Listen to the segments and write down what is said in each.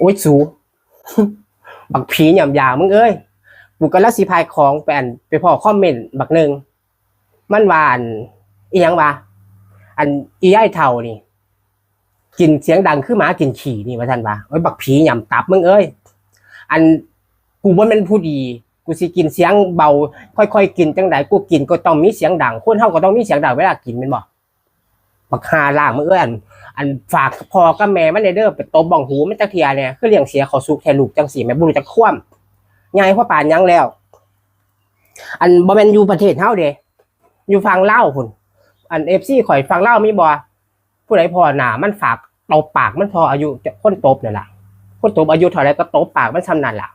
โอ้ยสูบักผีหย่ำยามึงเอ้ยกูก็แล้วสิพายของไปนไปพอคอมเมนต์บักหนึ่งมันวานอีหยังวะอันอีไอเท่านี่ กินเสียงดังคือหมากินขี่นี่ว่าท่านว่าโอ้ยบักผีหย่ำตับมึงเอ้ยอันกูว่าเป็นผู้ดี กูสิกินเสียงเบา ค่อยๆกินจังไดกูกินก็ต้องมีเสียงดังคนเฮาก็ต้องมีเสียงดังเวลากินแม่นบ่ บักฮาล่างมึงเอ้ยอันอันฝากพ่อกับแม่มันได้เด้อไปตบบ้องหูมันจักเทียเนี่ยคือเลี้ยงเสียเขาสุกแทนลูกจังสีแม่บ่รู้จักคว่ำใหญ่พ่อปานยังแล้ว อันบ่แม่นอยู่ประเทศเฮาเด้อยู่ฝั่งลาวพุ่นอัน FC ข่อยฝั่งลาวมีบ่ผู้ใดพอหน้ามันฝากตบปากมันพออายุจะคนตบนั่นล่ะคนตบอายุเท่าไรก็ตบปากมันซ้ำนั่นล่ะ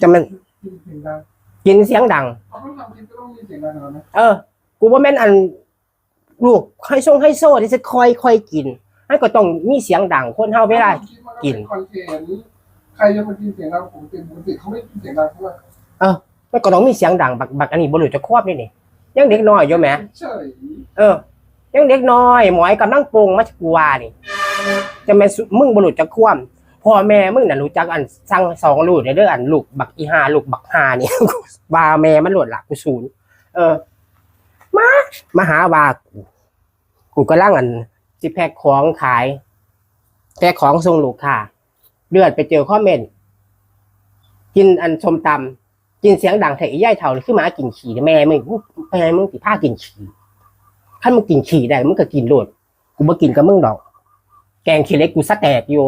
จะมันกินเสียงดังกินเสียงดังเขาต้องทำกินก็ต้องมีเสียงดังแล้วนะเออ กูว่าแม่นอัน ลูกให้ส่งให้โซ่ที่จะคอยคอยกินให้ก็ต้องมีเสียงดังคนเฮาเวลากินคอนเทนต์ใครจะมากินเสียงดังปกติปกติเขาไม่กินเสียงดังเพราะว่ามันก็ต้องมีเสียงดังบักบักอันนี้บ่รู้จะควบนี่นี่ยังเด็กน้อยอยู่แหมเฉยเออ ยังเด็กน้อยหมอยกำลังปรุงมากูว่านี่จะแม่นสุมึงบ่รู้จะควบพ่อแม่มึงน่ะรู้จักอันสั่งสองลูกเด้ออันลูกบักอีห้าลูกบักห้านี่ว่าแม่มันโหลดหลักกูศูนย์เออ มามาหาว่ากูกูกำลังอันสิแพ็คของขายแพ็คของส่งลูกค้าเลือดไปเจอคอเมนกินอันชมตำกินเสียงดังแต่อีย่ายเท่านี่คือหมากินขี่แม่มึงแม่มึงสิพากินขี่ถ้ามึงกินขี่ได้มึงก็กินโลดกูบ่กินกับมึงดอก แกงขี้เล็กกูสะแตกอยู่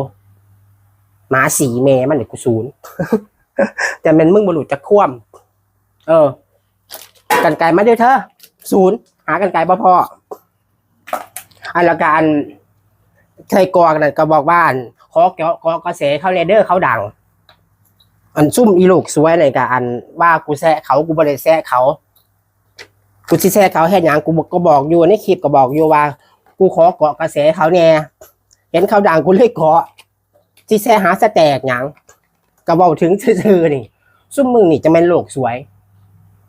หมาสีแม่มันเดี๋ยวกูศูนย์แต่มันมึงบรุจะคว่ำเออ กันไกลมาเดียวเธอ ศูนย์หากันไกลบ่พออันละการเคยกอกันนก็บอกว่าอันขอเกาะขอกระแสเขาเรเดอร์เขาดัง อันซุ่มอีลูกสวยเลยกับอันว่ากูแซะเขากูบริแซะเขากูสิแซะเขาแค่ยังกูบอกก็บอกอยู่ในคลิปก็บอกอยู่ว่า กูขอเกาะกระแสเขาแน่เห็นเขาดังกูเลยเกาะสิแซะหาสแตกหยังก็บอกถึงซื่อๆนี่ซุ่มมึงนี่จะเป็นโลกสวย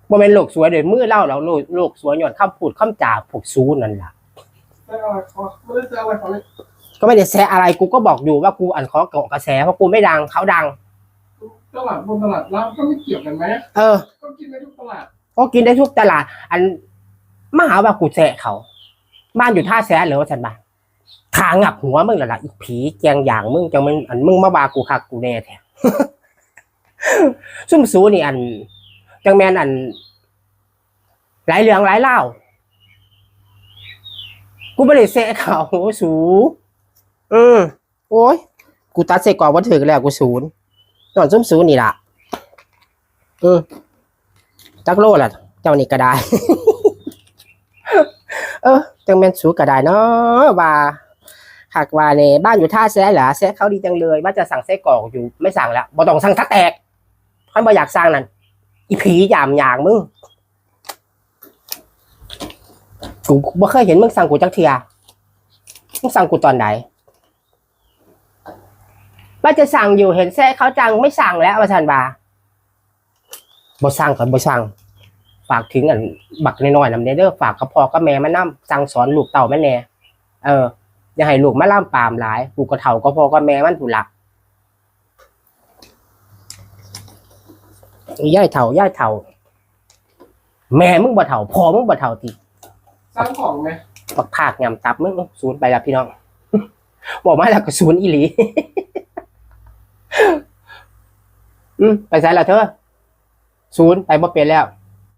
บ่เป็นโลกสวยโดยมือเล่าเราโลกโลกสวยย้อนคำพูดคำจาพวกซูนั่นล่ะแต่อะไรเขาไม่ได้เจออะไรเขาเลยก็ไม่ได้แซะอะไรกูก็บอกอยู่ว่ากูอันขอเกาะกระแสเพราะกูไม่ดังเขาดังตลาดบนตลาดร้านก็ไม่เกี่ยวกันไหมเออก็กินได้ทุกตลาดก็กินได้ทุกตลาด อันมาหาว่ากูแซะเขา บ้านอยู่ท่าแซะเหรือว่าฉันบ้านขางับหัวมึงและล่ะอีกผีแกงอย่างมึงจังมันอันมึงมาบากูคักกูแน่แท้ซุ่มสูนี่อัน จังแมนอัน หลายเรื่องหลายเล่าวกูไม่ได้แซะเขาสูอืมโอ้ย กูตัดเสกกรอบวันถึงแล้วกูศูนย์ตอนซุ่มสูนี่ล่ะอืมจักโลล่ะ เจ้านี่ก็ได้ เออ จังแม่นสูก็ได้เนาะว่าหากว่าในบ้านอยู่ท่าแซะเหรอแซะเขาดีจังเลยว่าจะสั่งไส้กรอกอยู่ไม่สั่งแล้วบ่ต้องสั่งทักแตกท่านบ่อยากสั่งนั่น อีผียามยางมึง กูบ่เคยเห็นมึงสั่งกูจักเทียมึงสั่งกูตอนไหนว่าจะสั่งอยู่เห็นแซะเขาจังไม่สั่งแล้วว่าสันบาบ่สั่งก่อนบ่สั่ง ฝากถึงอันบักน้อยๆนำเด้อฝากกับพ่อกับแม่มานํสั่งสอนลูกเต่าแม่แน่ เออ อย่าให้ลูกมาล่ามปามหลาย ลูกก็เฒ่าก็พ่อก็แม่มันผู้หลัก ย่ายเฒ่าย่ายเฒ่า แม่มึงบ่เฒ่าพ่อมึงบ่เฒ่าติสร้างของไหมบักภาคยำตับมึงศูนย์ไปแล้วพี่น้อง บอกมาแล้วก็ศูนย์อีหลี อืมไปใส่ละเธอศูนย์ไปบ่เป็นแล้ว